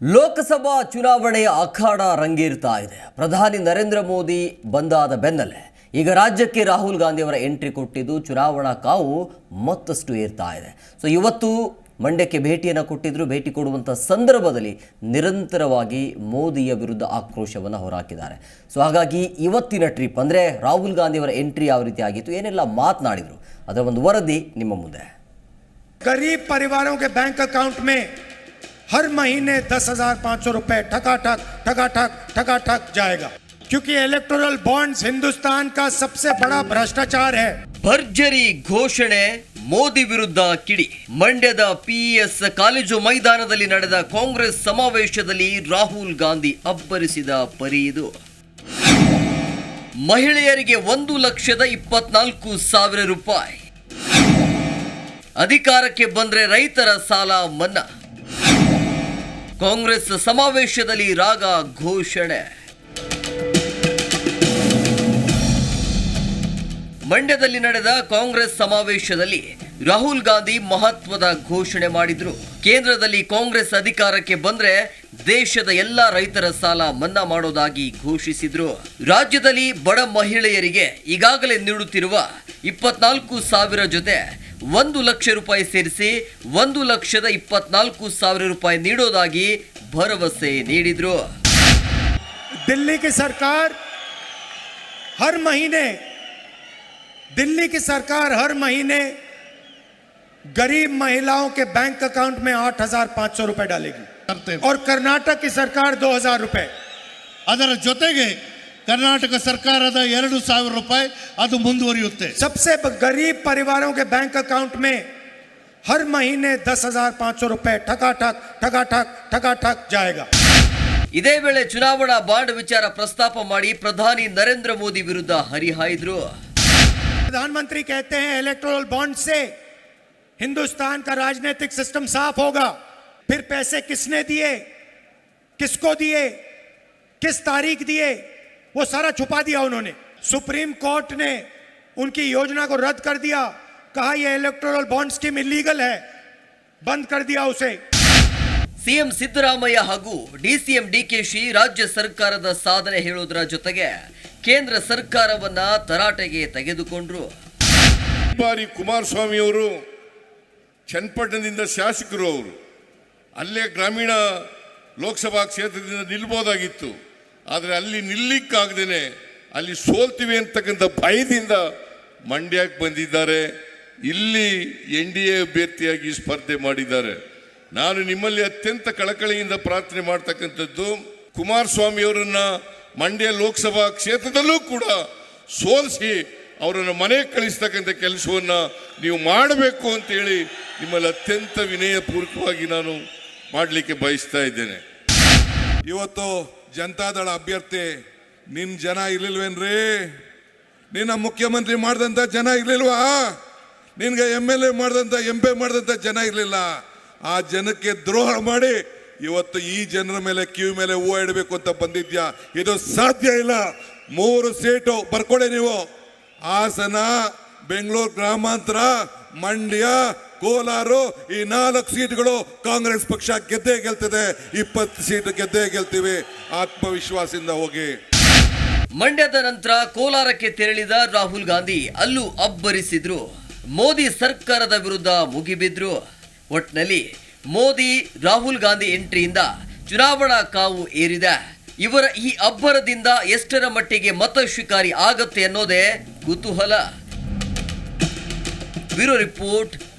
ಲೋಕಸಭಾ ಚುನಾವಣೆಯ ಅಖಾಡ ರಂಗೇರ್ತಾ ಇದೆ. ಪ್ರಧಾನಿ ನರೇಂದ್ರ ಮೋದಿ ಬಂದಾದ ಬೆನ್ನಲ್ಲೇ ಈಗ ರಾಜ್ಯಕ್ಕೆ ರಾಹುಲ್ ಗಾಂಧಿಯವರ ಎಂಟ್ರಿ ಕೊಟ್ಟಿದ್ದು ಚುನಾವಣಾ ಕಾವು ಮತ್ತಷ್ಟು ಏರ್ತಾ ಇದೆ. ಸೊ ಇವತ್ತು ಮಂಡ್ಯಕ್ಕೆ ಭೇಟಿಯನ್ನು ಕೊಟ್ಟಿದ್ದರು ಭೇಟಿ ಕೊಡುವಂಥ ಸಂದರ್ಭದಲ್ಲಿ ನಿರಂತರವಾಗಿ ಮೋದಿಯ ವಿರುದ್ಧ ಆಕ್ರೋಶವನ್ನು ಹೊರಹಾಕಿದ್ದಾರೆ ಸೊ ಹಾಗಾಗಿ ಇವತ್ತಿನ ಟ್ರಿಪ್ ಅಂದರೆ ರಾಹುಲ್ ಗಾಂಧಿಯವರ ಎಂಟ್ರಿ ಯಾವ ರೀತಿ ಆಗಿತ್ತು, ಏನೆಲ್ಲ ಮಾತನಾಡಿದರು ಅದರ ಒಂದು ವರದಿ ನಿಮ್ಮ ಮುಂದೆ. ಗರೀಬ್ ಪರಿವಾರಕ್ಕೆ ಬ್ಯಾಂಕ್ ಅಕೌಂಟ್ ಮೇ हर महीने दस हजार पाँच सौ रुपए ठकाठक ठकाठक ठकाठक जाएगा क्योंकि इलेक्टोरल बॉन्ड्स हिंदुस्तान का सबसे बड़ा भ्रष्टाचार है ಭರ್ಜರಿ ಘೋಷಣೆ ಮೋದಿ ವಿರುದ್ಧ ಕಿಡಿ ಮಂಡ್ಯದ ಪಿಇಎಸ್ ಕಾಲೇಜು ಮೈದಾನದಲ್ಲಿ ನಡೆದ ಕಾಂಗ್ರೆಸ್ ಸಮಾವೇಶದಲ್ಲಿ ರಾಹುಲ್ ಗಾಂಧಿ ಅಬ್ಬರಿಸಿದ ಪರಿ ಇದು ಮಹಿಳೆಯರಿಗೆ ಒಂದು ಲಕ್ಷದ ಇಪ್ಪತ್ನಾಲ್ಕು ಸಾವಿರ ರೂಪಾಯಿ ಅಧಿಕಾರಕ್ಕೆ ಬಂದ್ರೆ ರೈತರ ಸಾಲ ಮನ್ನಾ ಕಾಂಗ್ರೆಸ್ ಸಮಾವೇಶದಲ್ಲಿ ರಾಗ ಘೋಷಣೆ. ಮಂಡ್ಯದಲ್ಲಿ ನಡೆದ ಕಾಂಗ್ರೆಸ್ ಸಮಾವೇಶದಲ್ಲಿ ರಾಹುಲ್ ಗಾಂಧಿ ಮಹತ್ವದ ಘೋಷಣೆ ಮಾಡಿದ್ರು. ಕೇಂದ್ರದಲ್ಲಿ ಕಾಂಗ್ರೆಸ್ ಅಧಿಕಾರಕ್ಕೆ ಬಂದ್ರೆ ದೇಶದ ಎಲ್ಲ ರೈತರ ಸಾಲ ಮನ್ನಾ ಮಾಡೋದಾಗಿ ಘೋಷಿಸಿದ್ರು. ರಾಜ್ಯದಲ್ಲಿ ಬಡ ಮಹಿಳೆಯರಿಗೆ ಈಗಾಗಲೇ ನೀಡುತ್ತಿರುವ ಇಪ್ಪತ್ನಾಲ್ಕು ಸಾವಿರ ಜೊತೆ ಒಂದು ಲಕ್ಷ ರೂಪಾಯಿ ಸೇರಿಸಿ ಒಂದು ಲಕ್ಷದ ಇಪ್ಪತ್ನಾಲ್ಕು ಸಾವಿರ ರೂಪಾಯಿ ನೀಡೋದಾಗಿ ಭರವಸೆ ನೀಡಿದ್ರು दिल्ली की सरकार हर महीने दिल्ली की सरकार हर महीने गरीब महिलाओं के बैंक अकाउंट में आठ हजार पाँच सौ रुपए डालेगी ತರ್ತೇವೆ और कर्नाटक की सरकार दो हजार रुपए ಅದರ ಜೊತೆಗೆ ಕರ್ನಾಟಕ ಸರ್ಕಾರದ ಎರಡು ಸಾವಿರ ರೂಪಾಯಿ ಅದು ಮುಂದುವರಿಯುತ್ತೆ सबसे ब- गरीब परिवारों के बैंक अकाउंट में हर महीने दस हजार पाँच सौ रुपए ठकाठक ठकाठक ठकाठक जाएगा ಇದೇ ವೇಳೆ ಚುನಾವಣಾ ಬಾಂಡ್ ವಿಚಾರ ಪ್ರಸ್ತಾಪ ಮಾಡಿ ಪ್ರಧಾನಿ ನರೇಂದ್ರ ಮೋದಿ ವಿರುದ್ಧ ಹರಿಹಾಯ್ದ್ರು प्रधानमंत्री कहते हैं इलेक्टोरल बॉन्ड से हिंदुस्तान का राजनीतिक सिस्टम साफ होगा फिर पैसे किसने दिए किसको दिए किस तारीख दिए वो सारा छुपा दिया उन्होंने सुप्रीम कोर्ट ने उनकी योजना को रद्द कर दिया कहा यह इलेक्टोरल बॉन्ड स्कीम इलीगल है बंद कर दिया उसे ಸಿಎಂ ಸಿದ್ದರಾಮಯ್ಯ ಹಾಗೂ ಡಿಸಿಎಂ ಡಿಕೆಶಿ ರಾಜ್ಯ ಸರ್ಕಾರದ ಸಾಧನೆ ಹೇಳೋದ್ರ ಜೊತೆಗೆ ಕೇಂದ್ರ ಸರ್ಕಾರವನ್ನ ತರಾಟೆಗೆ ತೆಗೆದುಕೊಂಡ್ರು ಈ ಬಾರಿ ಕುಮಾರಸ್ವಾಮಿ ಅವರು ಚನ್ನಪಟ್ಟಣದಿಂದ ಶಾಸಕರು ಅವರು ಅಲ್ಲೇ ಗ್ರಾಮೀಣ ಲೋಕಸಭಾ ಕ್ಷೇತ್ರದಿಂದ ನಿಲ್ಬೋದಾಗಿತ್ತು ಆದರೆ ಅಲ್ಲಿ ನಿಲ್ಲಿಕ್ಕಾಗ್ದೇನೆ ಅಲ್ಲಿ ಸೋಲ್ತೀವಿ ಅಂತಕ್ಕಂಥ ಭಯದಿಂದ ಮಂಡ್ಯಕ್ಕೆ ಬಂದಿದ್ದಾರೆ. ಇಲ್ಲಿ ಎನ್ ಡಿ ಎ ಅಭ್ಯರ್ಥಿಯಾಗಿ ಸ್ಪರ್ಧೆ ಮಾಡಿದ್ದಾರೆ. ನಾನು ನಿಮ್ಮಲ್ಲಿ ಅತ್ಯಂತ ಕಳಕಳಿಯಿಂದ ಪ್ರಾರ್ಥನೆ ಮಾಡ್ತಕ್ಕಂಥದ್ದು, ಕುಮಾರಸ್ವಾಮಿ ಅವರನ್ನ ಮಂಡ್ಯ ಲೋಕಸಭಾ ಕ್ಷೇತ್ರದಲ್ಲೂ ಕೂಡ ಸೋಲಿಸಿ ಅವರನ್ನು ಮನೆಗೆ ಕಳಿಸ್ತಕ್ಕಂಥ ಕೆಲಸವನ್ನ ನೀವು ಮಾಡಬೇಕು ಅಂತೇಳಿ ನಿಮ್ಮಲ್ಲಿ ಅತ್ಯಂತ ವಿನಯಪೂರ್ವಕವಾಗಿ ನಾನು ಮಾಡಲಿಕ್ಕೆ ಬಯಸ್ತಾ ಇದ್ದೇನೆ. ಇವತ್ತು ಜನತಾದಳ ಅಭ್ಯರ್ಥಿ ನಿನ್ನ ಜನ ಇರ್ಲಿಲ್ವೇನ್ರಿ? ನಿನ್ನ ಮುಖ್ಯಮಂತ್ರಿ ಮಾಡಿದಂಥ ಜನ ಇರ್ಲಿಲ್ವಾ? ನಿನ್ಗೆ ಎಂ ಎಲ್ ಎ ಮಾಡಿದಂಥ ಎಂ ಪಿ ಮಾಡಿದಂಥ ಜನ ಇರಲಿಲ್ಲ. ಆ ಜನಕ್ಕೆ ದ್ರೋಹ ಮಾಡಿ ಇವತ್ತು ಈ ಜನರ ಮೇಲೆ ಕಿವಿ ಮೇಲೆ ಹೂವು ಇಡಬೇಕು ಅಂತ ಬಂದಿದ್ಯಾ? ಇದು ಸಾಧ್ಯ ಇಲ್ಲ. ಮೂರು ಸೀಟು ಬರ್ಕೊಡಿ ನೀವು. ಹಾಸನ, ಬೆಂಗಳೂರು ಗ್ರಾಮಾಂತರ, ಮಂಡ್ಯ ಕೋಲಾರು ಈ ನಾಲ್ಕು ಸೀಟ್ಗಳು ಕಾಂಗ್ರೆಸ್ ಪಕ್ಷ ಗೆದ್ದೇ ಗೆಲ್ತದೆ, ಇಪ್ಪತ್ತು ಸೀಟ್ ಗೆದ್ದೇ ಗೆಲ್ತೀವಿ. ಆತ್ಮವಿಶ್ವಾಸದಿಂದ ಹೋಗಿ. ಮಂಡ್ಯದ ನಂತರ ಕೋಲಾರಕ್ಕೆ ತೆರಳಿದ ರಾಹುಲ್ ಗಾಂಧಿ ಅಲ್ಲೂ ಅಬ್ಬರಿಸಿದ್ರು. ಮೋದಿ ಸರ್ಕಾರದ ವಿರುದ್ಧ ಮುಗಿಬಿದ್ರು. ಒಟ್ನಲ್ಲಿ ಮೋದಿ ರಾಹುಲ್ ಗಾಂಧಿ ಎಂಟ್ರಿಯಿಂದ ಚುನಾವಣಾ ಕಾವು ಏರಿದೆ. ಇವರ ಈ ಅಬ್ಬರದಿಂದ ಎಷ್ಟರ ಮಟ್ಟಿಗೆ ಮತ ಶಿಕಾರಿ ಆಗತ್ತೆ ಅನ್ನೋದೇ ಕುತೂಹಲ. Bureau report